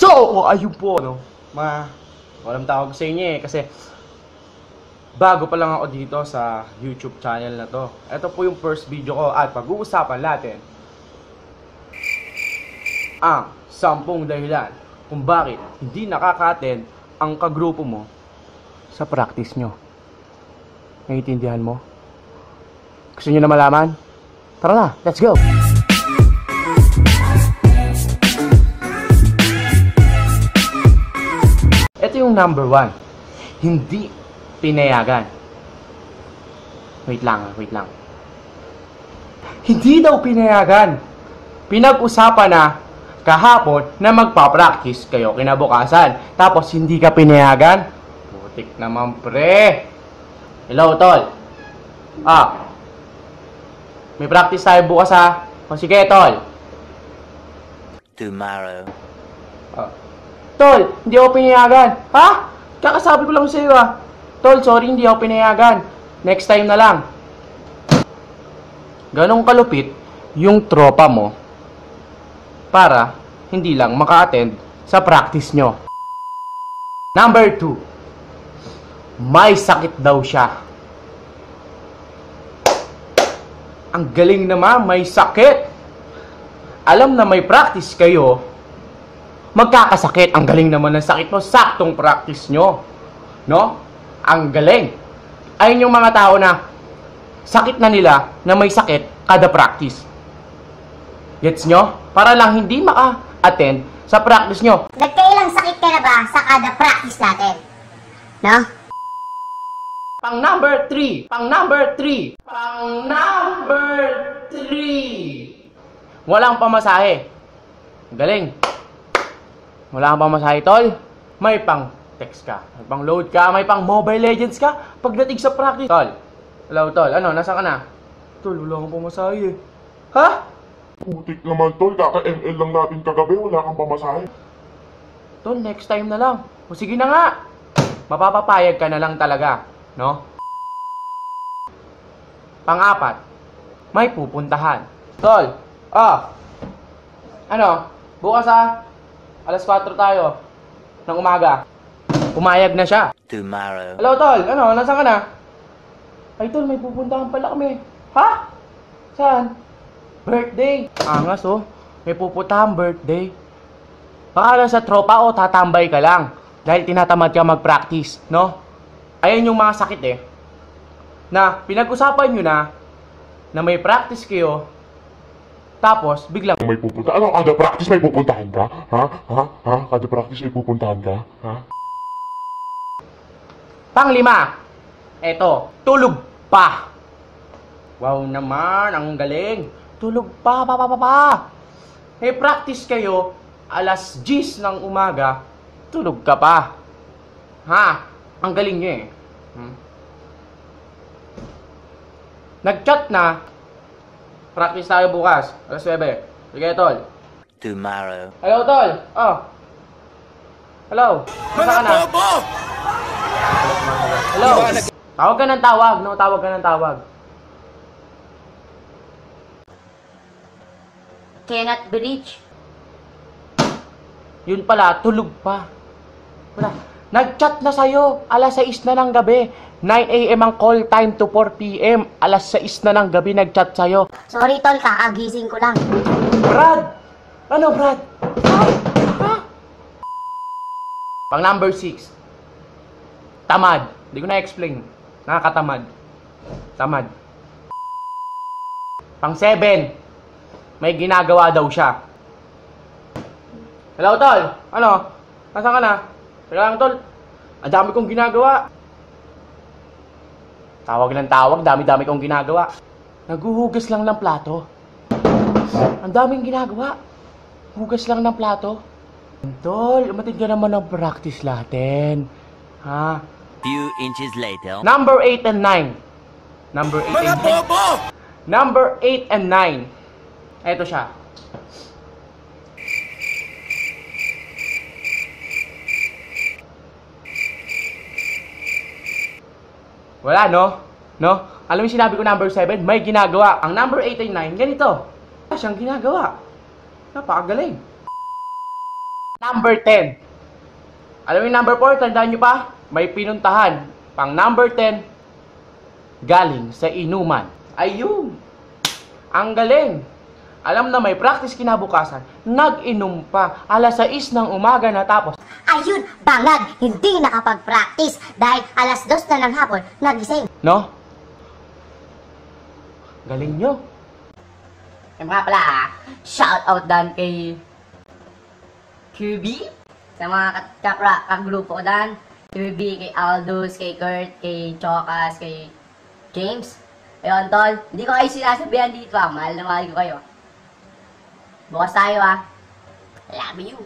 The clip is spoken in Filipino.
So, ayun po, no? Ma, walang tawag sa inyo eh, kasi bago pa lang ako dito sa YouTube channel na to. Ito po yung first video ko at pag-uusapan natin ang sampung dahilan kung bakit hindi nakaka-attend ang kagrupo mo sa practice nyo. Naiintindihan mo? Gusto nyo na malaman? Tara na, let's go! Yung number one. Hindi pinayagan. Wait lang, wait lang. Hindi daw pinayagan. Pinag-usapan na kahapon na magpa-practice kayo kinabukasan. Tapos hindi ka pinayagan? Putik naman pre. Hello, tol. Ah. May practice tayo bukas ha. O sige, tol. tomorrow. Ah. Tol, hindi ako pinayagan. Ha? Kakasabi ko lang sa iyo ah. Tol, sorry, hindi ako pinayagan. Next time na lang. Ganong kalupit yung tropa mo para hindi lang maka-attend sa practice nyo. Number 2. May sakit daw siya. Ang galing naman, may sakit. Alam na may practice kayo, magkakasakit. Ang galing naman ng sakit mo, saktong practice nyo. No? Ang galing. Ayun yung mga tao na sakit na nila na may sakit kada practice. Gets nyo? Para lang hindi maka-attend sa practice nyo. Nagkailang sakit ka na ba sa kada practice natin? No? Pang number 3. Pang number 3. Pang number 3. Walang pamasahe. Galing. Wala kang pamasahe, tol. May pang text ka. May pang load ka. May pang Mobile Legends ka. Pagdating sa practice. Tol. Hello, tol. Ano? Nasaan ka na? Tol, wala kang pamasahe. Ha? Putik naman tol, kaka-ML lang natin kagabi, wala kang pamasahe. Tol, next time na lang. O sige na nga. Mapapapayag ka na lang talaga. No? Pang-apat, may pupuntahan. Tol, ah, ano, bukas ah, alas 4 tayo, ng umaga. Pumayag na siya. Tomorrow. Hello, Tol, ano, nasaan ka na? Ay, Tol, may pupuntahan pala kami. Ha? Saan? Birthday. Angas, oh. May pupuntahan birthday. Baka lang sa tropa o tatambay ka lang. Dahil tinatamad ka mag-practice, no? Ayan yung mga sakit eh. Na pinag-usapan nyo na na may practice kayo tapos biglang May pupunta, ano, kada practice may pupuntahan ka? Ha? Ha? Ha? Kada practice may pupuntahan ka? Ha? Panglima, eto, tulog pa. Wow naman, ang galing. Tulog pa, pa, pa, pa, pa. Eh, practice kayo, alas 10 ng umaga, tulog ka pa. Ha? Ang galing nyo eh. Hmm? Nag-chat na, practice tayo bukas, alas 9. Sige, tol. Tomorrow. Hello, tol. Oh. Hello. Masa ka na? Hello. Tawag ka ng tawag, no? Tawag ka ng tawag. Cannot be reached. Yun pala, tulog pa. Wala. Nag-chat na sa'yo. Alas 6 na ng gabi. 9 a.m. ang call time to 4 p.m. Alas 6 na ng gabi nag-chat sa'yo. Sorry tol, kakagising ko lang. Brad! Ano, Brad? Ha? Pang number 6. Tamad. Hindi ko na-explain. Nakakatamad. Tamad. Pang 7. May ginagawa daw siya. Hello, Tol. Ano? Nasaan ka na? Teka lang, Tol. Ang dami kong ginagawa. Tawag ng tawag, dami-dami kong ginagawa. Naguhugas lang ng plato. Ang daming ginagawa. Hugas lang ng plato. Tol, umatid ka naman ng practice natin. Ha? Few inches later. Number 8 and 9. Number 8 and 9. Number 8 and 9. Eto siya. Wala, no? No? Alam mo sinabi ko number 7, may ginagawa. Ang number 8 and 9, ganito. Wala siyang ginagawa. Napakagaling. Number 10. Alam mo yung number 4, tandaan nyo pa? May pinuntahan. Pang number 10, galing sa inuman. Ayun! Ang galing! Alam na may practice kinabukasan, nag-inom pa. Alas 6 ng umaga natapos. Ayun, bangag, hindi nakapag-practice dahil alas dos na ng hapon, nagising. No? Galing nyo. Eh mga pala shout out dan kay QB sa mga kapra kagrupo ko dan. QB, kay Aldous, kay Kurt, kay Chokas, kay James. Ayun tol, hindi ko kayo sinasabihan dito ah, mahal na mahal ko kayo. Bukas tayo ah. Love you.